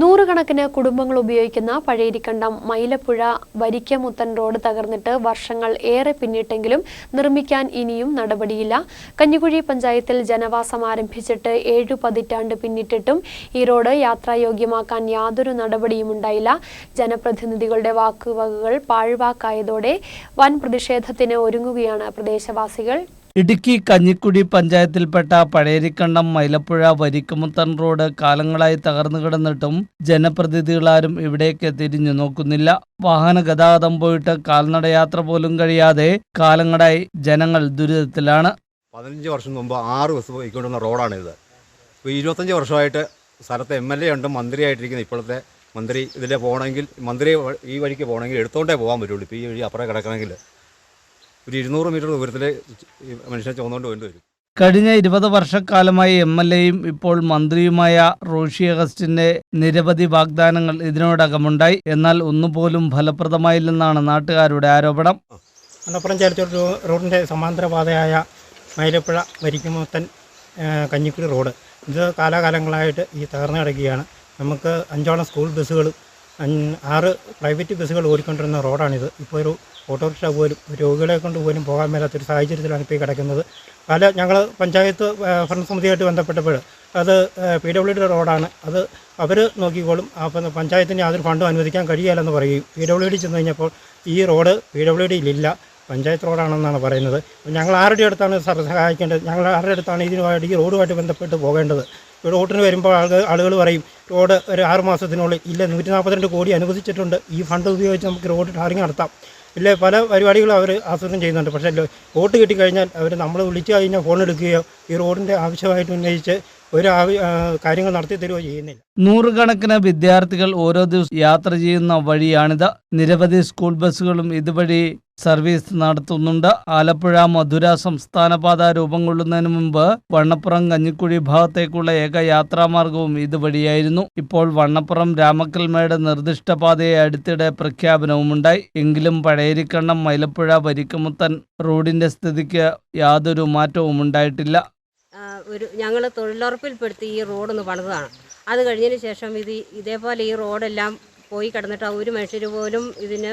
നൂറുകണക്കിന് കുടുംബങ്ങൾ ഉപയോഗിക്കുന്ന പഴയരിക്കണ്ടം മൈലപ്പുഴ വരിക്കമുത്തൻ റോഡ് തകർന്നിട്ട് വർഷങ്ങൾ ഏറെ പിന്നിട്ടെങ്കിലും നിർമ്മിക്കാൻ ഇനിയും നടപടിയില്ല. കഞ്ഞിക്കുഴി പഞ്ചായത്തിൽ ജനവാസം ആരംഭിച്ചിട്ട് ഏഴു പതിറ്റാണ്ട് പിന്നിട്ടിട്ടും ഈ റോഡ് യാത്രായോഗ്യമാക്കാൻ യാതൊരു നടപടിയും ഉണ്ടായില്ല. ജനപ്രതിനിധികളുടെ വാക്കുവകകൾ പാഴ്വാക്കായതോടെ വൻ പ്രതിഷേധത്തിന് ഒരുങ്ങുകയാണ് പ്രദേശവാസികൾ. ഇടുക്കി കഞ്ഞിക്കുടി പഞ്ചായത്തിൽപ്പെട്ട പഴയരിക്കണ്ടം മൈലപ്പുഴ വരിക്കുമുത്തൻ റോഡ് കാലങ്ങളായി തകർന്നു കിടന്നിട്ടും ജനപ്രതിനിധികളാരും ഇവിടേക്ക് തിരിഞ്ഞു നോക്കുന്നില്ല. വാഹന ഗതാഗതം പോയിട്ട് കാൽനടയാത്ര പോലും കഴിയാതെ കാലങ്ങളായി ജനങ്ങൾ ദുരിതത്തിലാണ്. പതിനഞ്ച് വർഷം മുമ്പ് ആറ് ബസ് പോയിക്കൊണ്ടുവന്ന റോഡാണിത്. ഇപ്പോൾ ഇരുപത്തഞ്ച് വർഷമായിട്ട് സ്ഥലത്ത് എം എൽ എ ഉണ്ട് മന്ത്രിയായിട്ടിരിക്കുന്ന. ഇപ്പോഴത്തെ മന്ത്രി ഇതിലെ പോകണമെങ്കിൽ മന്ത്രി ഈ വഴിക്ക് പോകണമെങ്കിൽ എടുത്തോണ്ടേ പോകാൻ പറ്റുള്ളൂ. ഇപ്പോൾ ഈ വഴി അപ്പുറം കിടക്കണമെങ്കിൽ. ഒരു ഇരുന്നൂറ് മീറ്റർ ദൂരത്തിൽ മനുഷ്യനെ ചുമന്നുകൊണ്ട് വേണ്ടി വരും. കഴിഞ്ഞ ഇരുപത് വർഷക്കാലമായി എം എൽ എയും ഇപ്പോൾ മന്ത്രിയുമായ റോഷി അഗസ്റ്റിന്റെ നിരവധി വാഗ്ദാനങ്ങൾ ഇതിനോടകമുണ്ടായി. എന്നാൽ ഒന്നുപോലും ഫലപ്രദമായില്ലെന്നാണ് നാട്ടുകാരുടെ ആരോപണം. മലപ്പുറം ചേർച്ചോട് റോഡിന്റെ സമാന്തര പാതയായ മൈലപ്പുഴ വരിക്കുമുത്തൻ കഞ്ഞിക്കുഴി കഞ്ഞിക്കുടി റോഡ്. ഇത് കാലാകാലങ്ങളായിട്ട് ഈ തകർന്നു കിടക്കുകയാണ്. നമുക്ക് അഞ്ചോളം സ്കൂൾ ബസ്സുകൾ ആറ് പ്രൈവറ്റ് ബസ്സുകൾ ഓടിക്കൊണ്ടിരുന്ന റോഡാണിത്. ഇപ്പോൾ ഒരു ഓട്ടോറിക്ഷ പോലും രോഗികളെ കൊണ്ട് പോലും പോകാൻ മേലാത്തൊരു സാഹചര്യത്തിലാണ് ഇപ്പോൾ കിടക്കുന്നത്. പല ഞങ്ങൾ പഞ്ചായത്ത് ഭരണസമിതിയായിട്ട് ബന്ധപ്പെട്ടപ്പോൾ അത് പി ഡബ്ല്യു ഡി റോഡാണ്. അത് അവർ നോക്കിക്കോളും. അപ്പം പഞ്ചായത്തിന് യാതൊരു ഫണ്ടും അനുവദിക്കാൻ കഴിയില്ലെന്ന് പറയും പി ഡബ്ല്യു ഡി ചെന്ന് കഴിഞ്ഞപ്പോൾ ഈ റോഡ് പി ഡബ്ല്യു ഡിയിലില്ല പഞ്ചായത്ത് റോഡാണെന്നാണ് പറയുന്നത്. ഞങ്ങൾ ആരുടെ അടുത്താണ് സഹായിക്കേണ്ടത്? ഞങ്ങൾ ആരുടെ അടുത്താണ് ഇതിനുമായിട്ട് ഈ റോഡുമായിട്ട് ബന്ധപ്പെട്ട് പോകേണ്ടത്? റോഡിന് വരുമ്പോൾ ആളുകൾ ആളുകൾ പറയും റോഡ് ഒരു ആറ് മാസത്തിനുള്ളിൽ ഇല്ല നൂറ്റി നാൽപ്പത്തിരണ്ട് കോടി അനുവദിച്ചിട്ടുണ്ട്. ഈ ഫണ്ട് ഉപയോഗിച്ച് നമുക്ക് റോഡ് ടാറിങ് നടത്താം. ഇല്ല പല പരിപാടികളും അവർ ആസൂത്രണം ചെയ്യുന്നുണ്ട്. പക്ഷേ വോട്ട് കിട്ടിക്കഴിഞ്ഞാൽ അവർ നമ്മൾ വിളിച്ചു കഴിഞ്ഞാൽ ഫോൺ എടുക്കുകയോ ഈ റോഡിന്റെ ആവശ്യമായിട്ട് ഉന്നയിച്ച് ഒരു കാര്യങ്ങൾ നടത്തി തരുകയോ ചെയ്യുന്നില്ല. നൂറുകണക്കിന് വിദ്യാർത്ഥികൾ ഓരോ ദിവസം യാത്ര ചെയ്യുന്ന വഴിയാണിത്. നിരവധി സ്കൂൾ ബസ്സുകളും ഇതുവഴി സർവീസ് നടത്തുന്നുണ്ട്. ആലപ്പുഴ മധുര സംസ്ഥാന പാത രൂപം കൊള്ളുന്നതിന് മുമ്പ് വണ്ണപ്പുറം കഞ്ഞിക്കുഴി ഭാഗത്തേക്കുള്ള ഏക യാത്രാമാർഗവും ഇതുവഴിയായിരുന്നു. ഇപ്പോൾ വണ്ണപ്പുറം രാമക്കൽമേട് നിർദ്ദിഷ്ട പാതയെ അടുത്തിടെ പ്രഖ്യാപനവുമുണ്ടായി. എങ്കിലും പഴയരിക്കണ്ണം മൈലപ്പുഴ വരിക്കമുത്തൻ റോഡിന്റെ സ്ഥിതിക്ക് യാതൊരു മാറ്റവും ഉണ്ടായിട്ടില്ല ഒരു ഞങ്ങൾ തൊഴിലുറപ്പിൽപ്പെടുത്തി ഈ റോഡൊന്ന് പണിതാണ് അത് കഴിഞ്ഞതിന് ശേഷം ഇത് ഇതേപോലെ ഈ റോഡെല്ലാം പോയി കിടന്നിട്ട് ഒരു മനുഷ്യർ പോലും ഇതിന്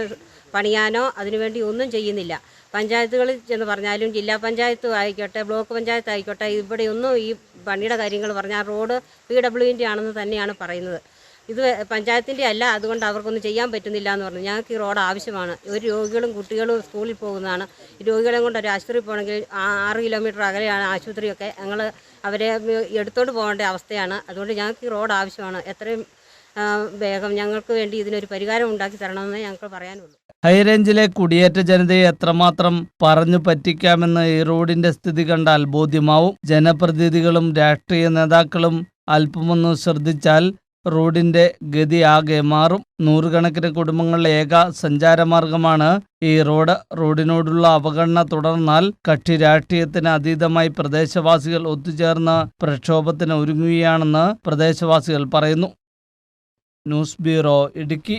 പണിയാനോ അതിനുവേണ്ടി ഒന്നും ചെയ്യുന്നില്ല. പഞ്ചായത്തുകളിൽ ചെന്ന് പറഞ്ഞാലും ജില്ലാ പഞ്ചായത്ത് ആയിക്കോട്ടെ ബ്ലോക്ക് പഞ്ചായത്ത് ആയിക്കോട്ടെ ഇവിടെയൊന്നും ഈ പണിയുടെ കാര്യങ്ങൾ പറഞ്ഞാൽ റോഡ് പി ഡബ്ല്യുവിന്റെ ആണെന്ന് തന്നെയാണ് പറയുന്നത്. ഇത് പഞ്ചായത്തിന്റെ അല്ല അതുകൊണ്ട് അവർക്കൊന്നും ചെയ്യാൻ പറ്റുന്നില്ല എന്ന് പറഞ്ഞു. ഞങ്ങൾക്ക് ഈ റോഡ് ആവശ്യമാണ്. ഒരു രോഗികളും കുട്ടികളും സ്കൂളിൽ പോകുന്നതാണ്. ഈ രോഗികളെ കൊണ്ട് ഒരു ആശുപത്രി പോകണമെങ്കിൽ ആറ് കിലോമീറ്റർ അകലെയാണ് ആശുപത്രിയൊക്കെ. ഞങ്ങൾ അവരെ എടുത്തോണ്ട് പോകേണ്ട അവസ്ഥയാണ്. അതുകൊണ്ട് ഞങ്ങൾക്ക് ഈ റോഡ് ആവശ്യമാണ്. എത്രയും വേഗം ഞങ്ങൾക്ക് വേണ്ടി ഇതിനൊരു പരിഹാരം ഉണ്ടാക്കി തരണമെന്ന് ഞങ്ങൾക്ക് പറയാനുള്ളൂ. ഹൈറേഞ്ചിലെ കുടിയേറ്റ ജനതയെ എത്രമാത്രം പറഞ്ഞു പറ്റിക്കാമെന്ന് ഈ റോഡിന്റെ സ്ഥിതി കണ്ടാൽ ബോധ്യമാവും. ജനപ്രതിനിധികളും രാഷ്ട്രീയ നേതാക്കളും അല്പമൊന്ന് ശ്രദ്ധിച്ചാൽ റോഡിന്റെ ഗതി ആകെ മാറും. നൂറുകണക്കിന് കുടുംബങ്ങളുടെ ഏക സഞ്ചാരമാർഗമാണ് ഈ റോഡ്. റോഡിനോടുള്ള അവഗണന തുടർന്നാൽ കക്ഷി രാഷ്ട്രീയത്തിന് അതീതമായി പ്രദേശവാസികൾ ഒത്തുചേർന്ന് പ്രക്ഷോഭത്തിന് ഒരുങ്ങുകയാണെന്ന് പ്രദേശവാസികൾ പറയുന്നു. News bureau Idukki.